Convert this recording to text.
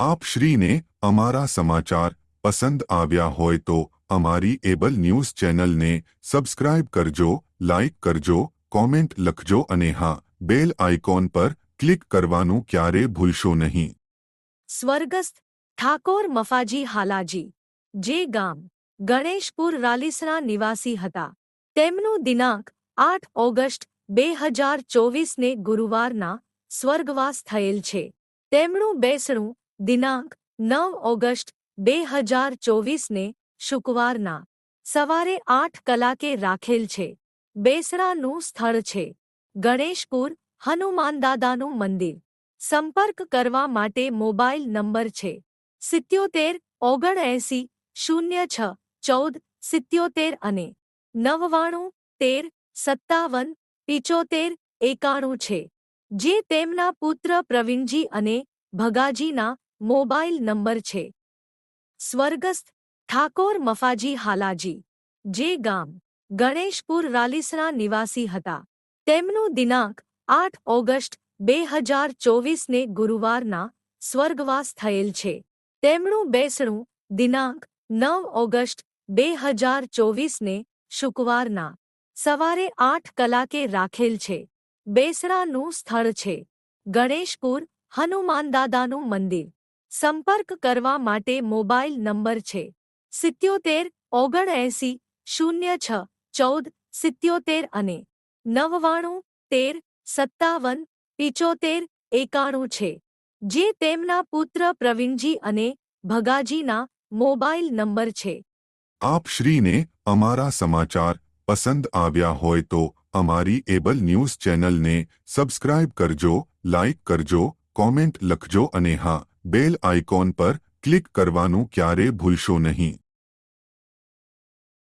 આપ શ્રીને અમારા સમાચાર પસંદ આવ્યા હોય તો અમારી એબલ ન્યૂઝ ચેનલને સબસ્ક્રાઇબ કરજો, લાઇક કરજો, કોમેન્ટ લખજો અને હા, બેલ આઇકોન પર ક્લિક કરવાનું ક્યારે ભૂલશો નહીં. સ્વર્ગસ્થ ઠાકોર મફાજી હાલાજી, જે ગામ ગણેશપુર રાલીસણા નિવાસી હતા, તેમનું દિનાંક આઠ ઓગસ્ટ બે હજાર ચોવીસને ગુરુવારના સ્વર્ગવાસ થયેલ છે. તેમનું બેસણું દિનાંક નવ ઓગસ્ટ બે હજાર ચોવીસને શુક્રવારના સવારે આઠ કલાકે રાખેલ છે. બેસરાનું સ્થળ છે. ગણેશપુર હનુમાનદાદાનું મંદિર. સંપર્ક કરવા માટે મોબાઈલ નંબર છે. સિત્યોતેર ઓગણએંસી શૂન્ય છ ચૌદ સિત્યોતેર અને નવ્વાણું તેર સત્તાવન પિચોતેર એકાણું છે. જે તેમના પુત્ર પ્રવીણજી અને ભગાજીના મોબાઈલ નંબર છે. સ્વર્ગસ્થ ઠાકોર મફાજી હાલાજી, જે ગામ ગણેશપુર રાલીસણા નિવાસી હતા. તેમનું દિનાંક આઠ ઓગસ્ટ બે હજાર ચોવીસને ગુરુવારના સ્વર્ગવાસ થયેલ છે. તેમનું બેસણું દિનાંક નવ ઓગસ્ટ બે હજાર ચોવીસને શુક્રવારના સવારે આઠ કલાકે રાખેલ છે. બેસણાનું સ્થળ છે ગણેશપુર હનુમાનદાદાનું મંદિર. સંપર્ક કરવા માટે મોબાઈલ નંબર છે. સિત્યોતેર, ઓગણએંસી, શૂન્ય છ, ચૌદ, સિત્યોતેર અને નવ્વાણું, તેર, સત્તાવન, પિચોતેર, એકાણું છે. જે તેમના પુત્ર પ્રવીણજી અને ભગાજીના મોબાઈલ નંબર છે. આપ શ્રીને અમારા સમાચાર પસંદ આવ્યા હોય તો અમારી એબલ ન્યૂઝ ચેનલને સબસ્ક્રાઇબ કરજો, લાઇક કરજો, કોમેન્ટ લખજો અને હા બેલ આઇકોન પર ક્લિક કરવાનું ક્યારે ભૂલશો નહીં.